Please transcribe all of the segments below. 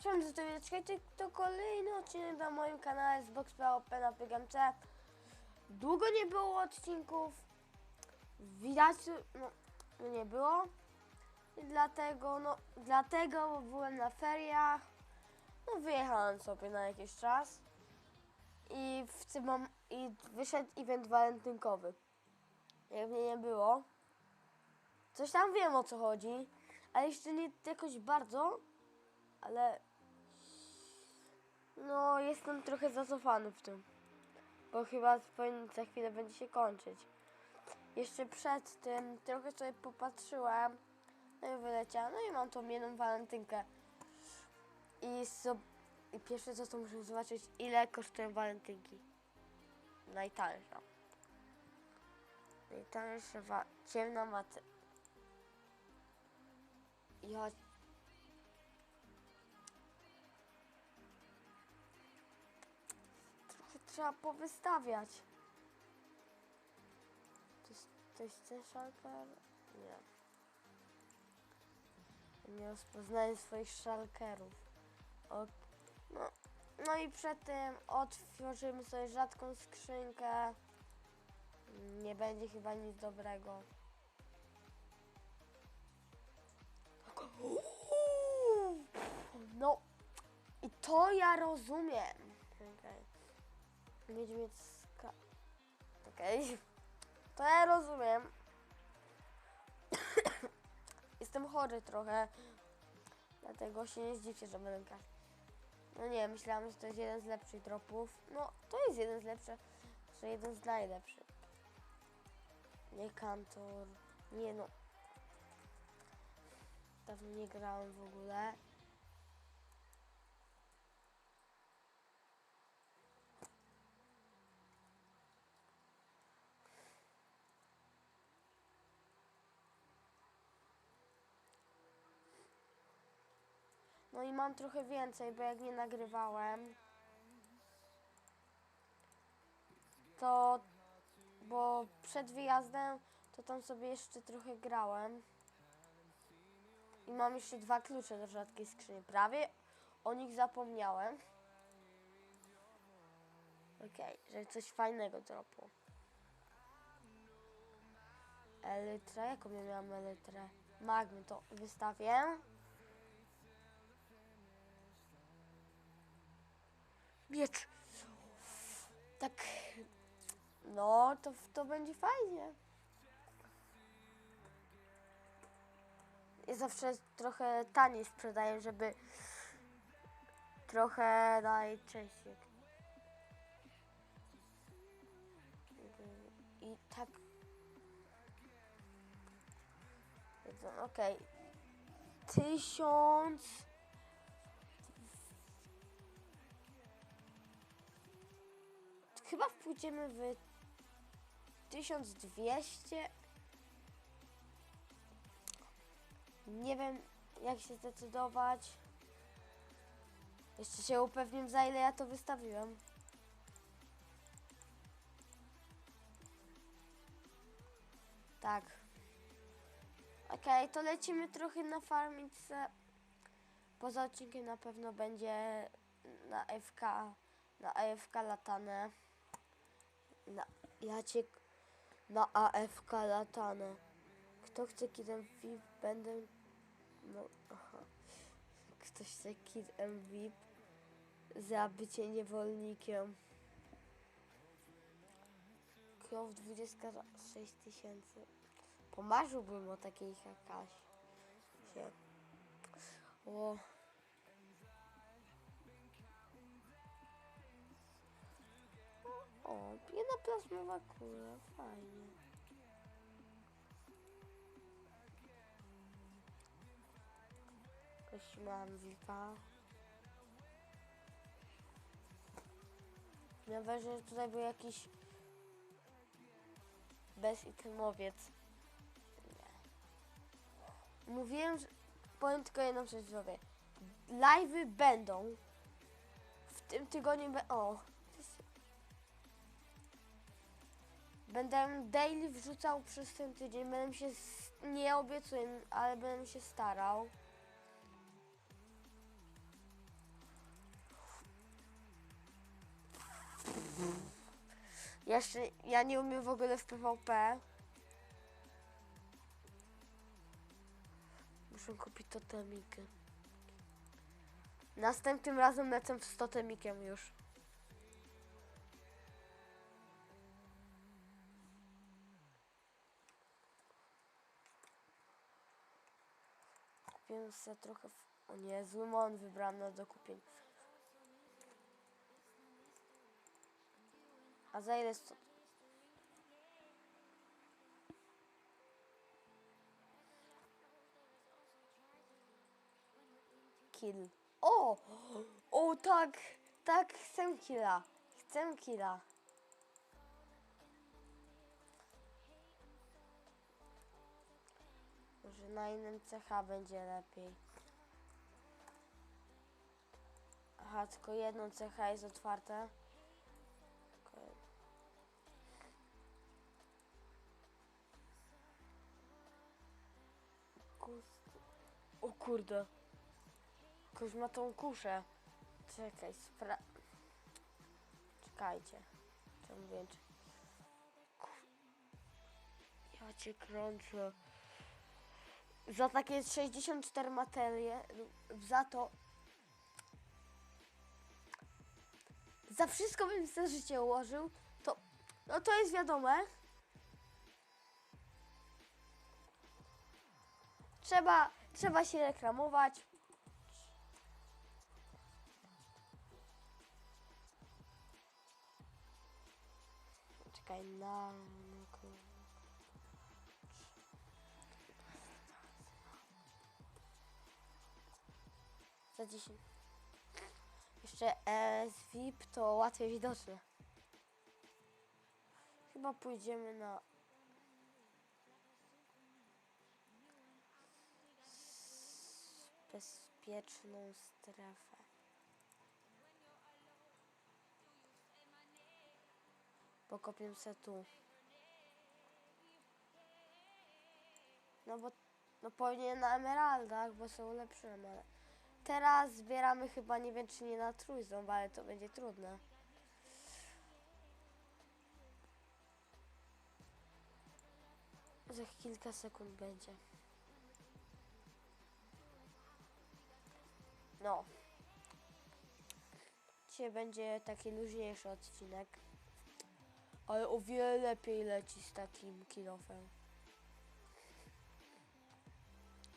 Chciałem zostawić, czekajcie, to kolejny odcinek na moim kanale z Box POP na PGMC. Długo nie było odcinków. Widać, no, no nie było. I dlatego, no, dlatego bo byłem na feriach. No, wyjechałem sobie na jakiś czas. I w tym mom- i wyszedł event walentynkowy. Jak mnie nie było. Coś tam wiem o co chodzi, ale jeszcze nie jakoś bardzo, ale no jestem trochę zacofany w tym, bo chyba za chwilę będzie się kończyć. Jeszcze przed tym trochę sobie popatrzyłem, no i wyleciałem, no i mam tą jedną walentynkę. I, so, I pierwsze co to muszę zobaczyć, ile kosztują walentynki. Najtańsza. Najtańsza wa- ciemna maty. Ja... trzeba powystawiać. To jest, ten szalker? Nie. Nie rozpoznaję swoich szalkerów. O, no, no i przed tym otworzymy sobie rzadką skrzynkę. Nie będzie chyba nic dobrego. No i to ja rozumiem. Niedźwiecka. Okej. To ja rozumiem. Jestem chory trochę. Dlatego się nie zdziwcie, że będę kaszleć. No nie, myślałam, że to jest jeden z lepszych dropów. No, to jest jeden z lepszych, że jeden z najlepszych. Nie kantor. Nie no. Dawno nie grałem w ogóle. No i mam trochę więcej, bo jak nie nagrywałem, to bo przed wyjazdem to tam sobie jeszcze trochę grałem. I mam jeszcze dwa klucze do rzadkiej skrzyni. Prawie o nich zapomniałem. Okej, żeby coś fajnego dropło. Elytra, jaką ja miałam elytrę? Magmy, to wystawię. Miecz. Tak. No, to, to będzie fajnie. Ja zawsze trochę taniej sprzedaję, żeby trochę najczęściej. I tak. Okej. Tysiąc. Chyba pójdziemy w 1200. Nie wiem, jak się zdecydować. Jeszcze się upewnię, za ile ja to wystawiłem. Tak. Okej, to lecimy trochę na farmice. Poza odcinkiem na pewno będzie na FK, na AFK latane. Na, ja cię na AFK latane. Kto chce Kid VIP, będę... No, aha. Ktoś chce Kid VIP za bycie niewolnikiem. Krow 26 tysięcy. Pomarzyłbym o takiej jakaś się. O. O, jedna plazmowa kula, fajnie. Jakoś mam VIPa. Miałem wrażenie, że tutaj był jakiś bezitemowiec. Nie. Mówiłem, że powiem tylko jedną rzecz zrobię. Live'y będą. W tym tygodniu be... O. Będę daily wrzucał przez ten tydzień. Będę się, nie obiecuję, ale będę się starał. Jeszcze ja nie umiem w ogóle w PvP. Muszę kupić totemikę. Następnym razem lecę z totemikiem już. Kupiłem sobie trochę... O nie, zły mon wybrałem na dokupień. A za ile jest to? Kill. O! O tak! Tak, chcę killa. Chcę killa. Na innym CH będzie lepiej. Aha, tylko jedno CH jest otwarte. O kurde. Ktoś ma tą kuszę. Czekaj, spra... Czekajcie. Czemu więcej? Ja cię krączę. Za takie 64 materie, za to... Za wszystko bym sobie życie ułożył, to... No to jest wiadome. Trzeba, trzeba się reklamować. Czekaj, na... Za 10. Jeszcze e, z VIP to łatwiej widoczne. Chyba pójdziemy na... bezpieczną strefę. Pokopię se tu. No bo no pewnie na emeraldach, bo są lepsze, ale teraz zbieramy chyba nie wiem czy nie na trójząb, ale to będzie trudne. Za kilka sekund będzie. No. Dzisiaj będzie taki luźniejszy odcinek. Ale o wiele lepiej leci z takim kilofem.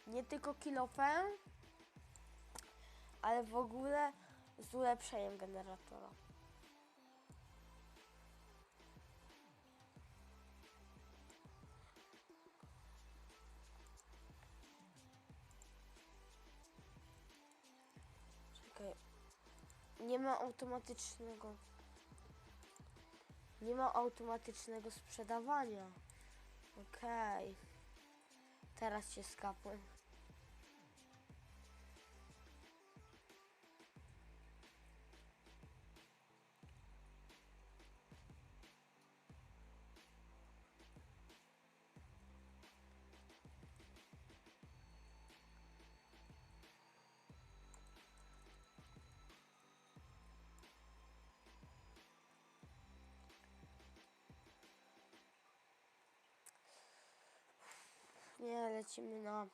Nie tylko kilofem, ale w ogóle z ulepszeniem generatora. Czekaj. Nie ma automatycznego. Nie ma automatycznego sprzedawania. Okej. Teraz się skapłem. Nie, lecimy na...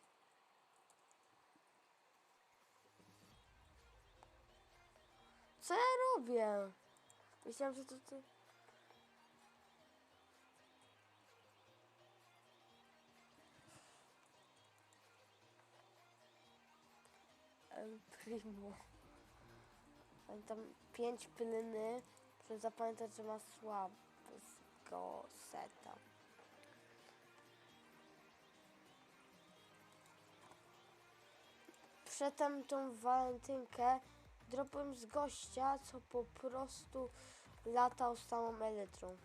Co ja robię? Myślałam, że to ty... El Primo. Pięć pylny, żeby zapamiętać, że ma słabego seta. Przedtem tą walentynkę dropłem z gościa, co po prostu latał z samą elytrą.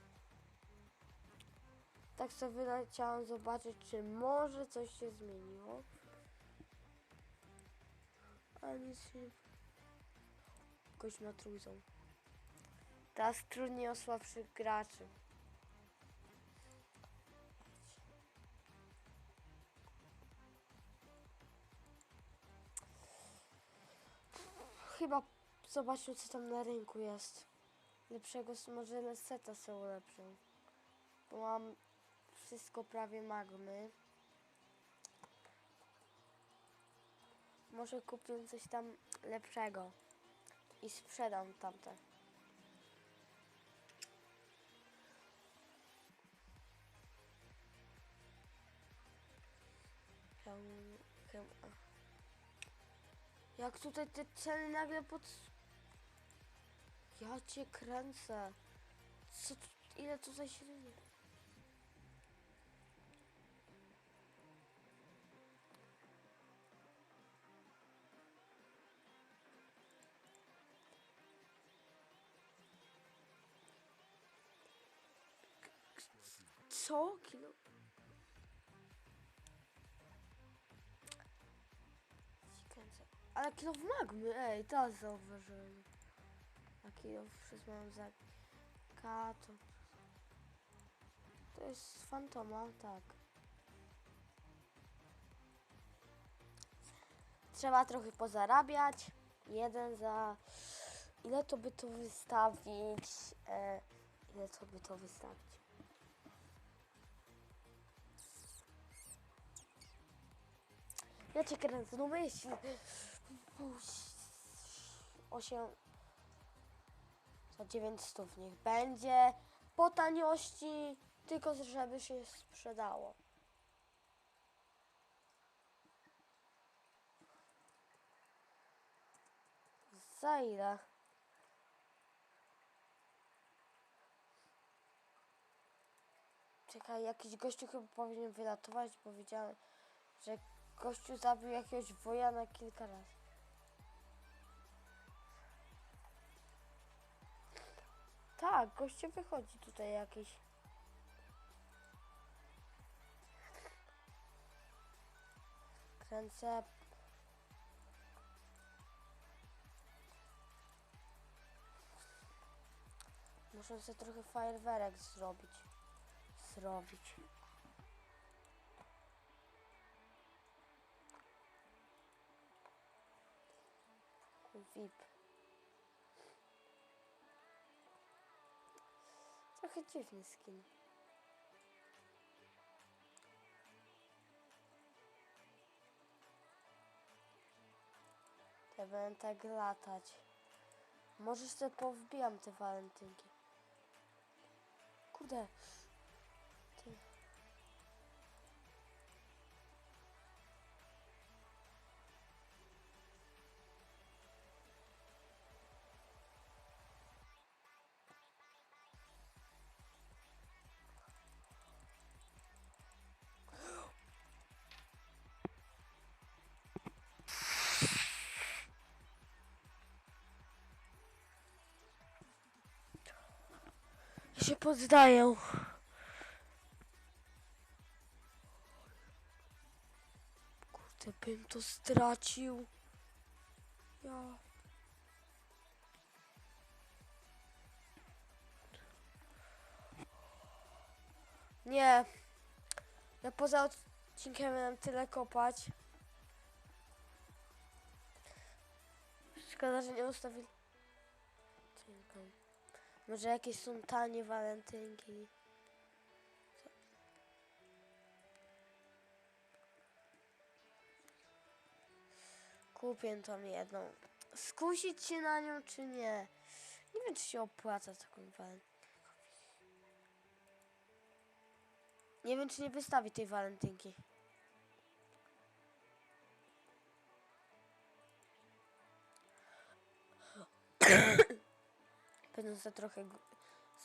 Tak sobie wyleciałam zobaczyć, czy może coś się zmieniło. Ale nic się. Gość ma trójzą. Teraz trudniej o słabszych graczy. Chyba zobaczmy, co tam na rynku jest. lepszego, może seta są lepszą. Bo mam wszystko prawie magmy. Może kupię coś tam lepszego i sprzedam tamte. Jak tutaj te ceny nagle pod... Ja cię kręcę. Co tu, ile tutaj się? Co? Kilo? Ale kilo w magmy, ej, to zauważyłem. A kilo przez moją zakato. To jest fantoma, tak. Trzeba trochę pozarabiać. Jeden za... Ile to by to wystawić? E, ile to by to wystawić? Ja cię kręcę, no myśl. Osiem... Za 900 niech będzie. Po taniości, tylko żeby się sprzedało. Za ile? Czekaj, jakiś gościu chyba powinien wylatować, bo widziałem, że gościu zabił jakiegoś wojana kilka razy. Tak, gościu wychodzi tutaj jakiś. Kręcę. Muszę sobie trochę fajerwerek zrobić. Zrobić. VIP. Trochę dziwny skin. Ja będę tak latać. Możesz sobie powbijam te walentynki. Kurde. Się poddaję. Kurde, bym to stracił. Ja. Nie. Ja poza odcinkiem miałem tyle kopać. Szkoda, że nie ustawili. Może jakieś są tanie walentynki. Kupię tą jedną. Skusić się na nią, czy nie? Nie wiem, czy się opłaca taką walentynkę. Nie wiem, czy nie wystawi tej walentynki. Będą za trochę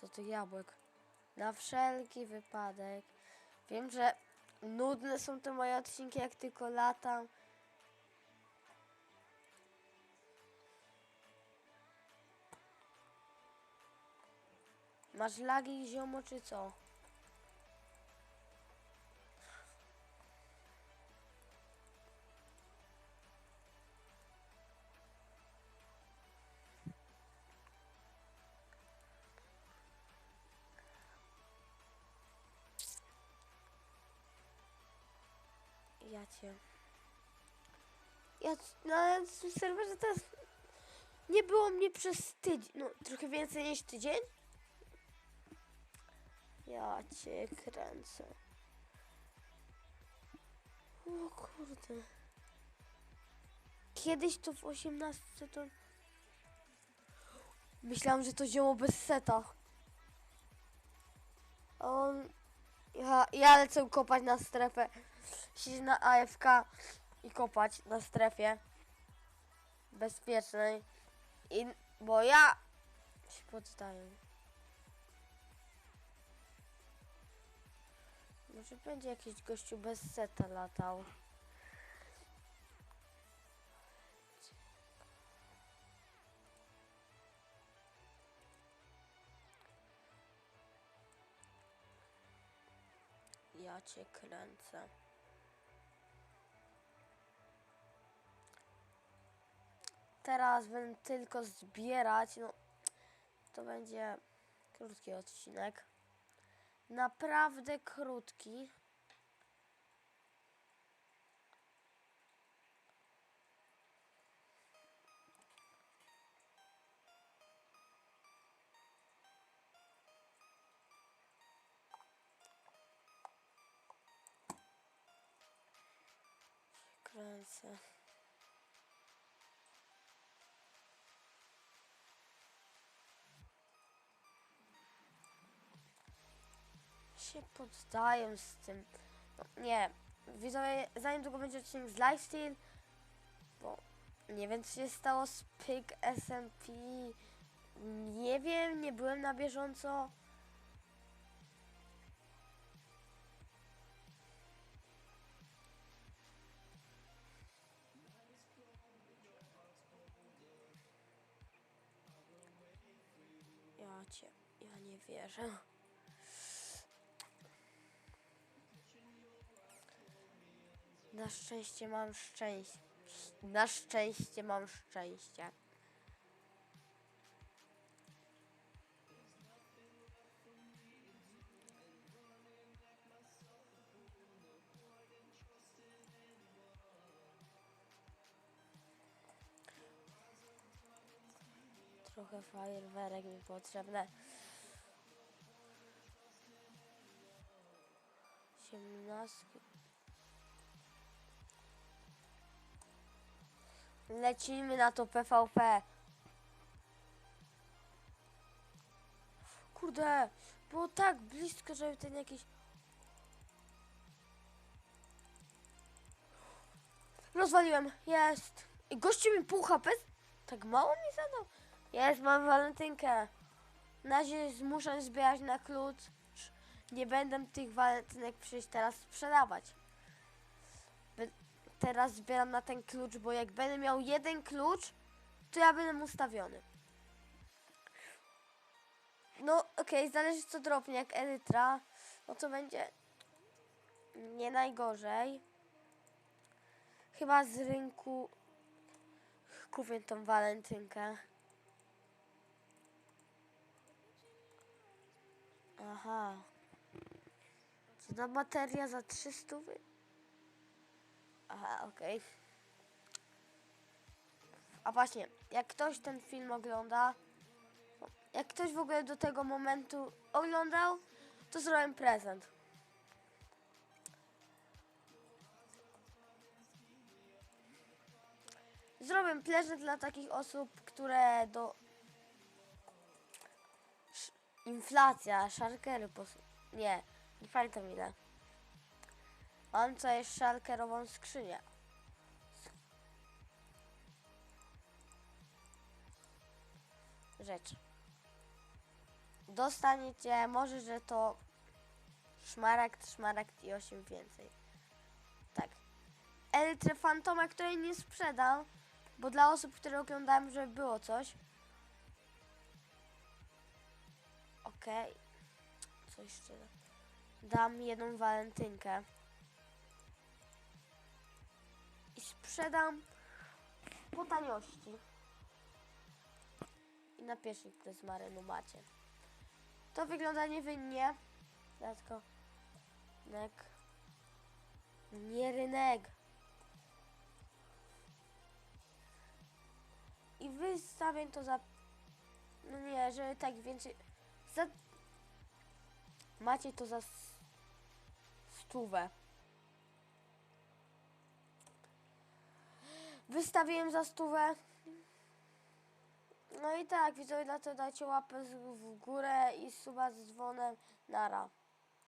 za tych jabłek. Na wszelki wypadek. Wiem, że nudne są te moje odcinki, jak tylko latam. Masz lagi ziomo czy co? Ja cię. Ja, c- no serwerze to jest Nie było mnie przez tydzień, no trochę więcej niż tydzień. Ja cię kręcę. O kurde. Kiedyś to w 18 to... Myślałam, że to zioło bez seta. On... Ja, ja lecę kopać na strefę. Siedzieć na AFK i kopać na strefie bezpiecznej. I, bo ja się poddaję. Może będzie jakiś gościu bez seta latał. Ja cię kręcę. Teraz będę tylko zbierać. No, to będzie krótki odcinek. Naprawdę krótki. Kręcę. Się poddaję z tym. No, nie, widzowie, zanim długo będzie odcinek z Lifestyle, bo nie wiem, co się stało z PIK SMP. Nie wiem, nie byłem na bieżąco. Ja cię, ja nie wierzę. Na szczęście mam szczęście. Na szczęście mam szczęście. Trochę fajerwerek mi potrzebne. 18. Lecimy na to PVP. Kurde, było tak blisko, żeby ten jakiś... Rozwaliłem, jest. I gościu mi pół HP? Tak mało mi zadał? Jest, mam walentynkę. Na razie muszę zbierać na klucz. Nie będę tych walentynek przecież teraz sprzedawać teraz zbieram na ten klucz, bo jak będę miał jeden klucz, to ja będę ustawiony. No okej, okay, zależy co dropnie, jak Elytra, no to będzie nie najgorzej. Chyba z rynku kupię tą walentynkę. Aha. Co za bateria za 300? Aha, okej. A właśnie, jak ktoś ten film ogląda, jak ktoś w ogóle do tego momentu oglądał, to zrobię prezent. Zrobię prezent dla takich osób, które do... Inflacja, szarkery pos... Nie, nie pamiętam ile. Mam tutaj szalkerową skrzynię. Rzecz. Dostaniecie, może, że to szmaragd, szmaragd i 8 więcej. Tak. Elytrę Fantoma, której nie sprzedam, bo dla osób, które oglądałem, żeby było coś. Okej. Okay. Co jeszcze? Dam jedną walentynkę. I sprzedam po taniości. I na pierwszy z marynu macie. To wygląda niewinnie. Tylko rynek. Nie rynek. I wystawię to za... No nie, że tak więcej... Za... Macie to za stówę. Wystawiłem za stówę. No i tak, widzowie, na to dajcie łapę w górę i suba z dzwonem. Nara.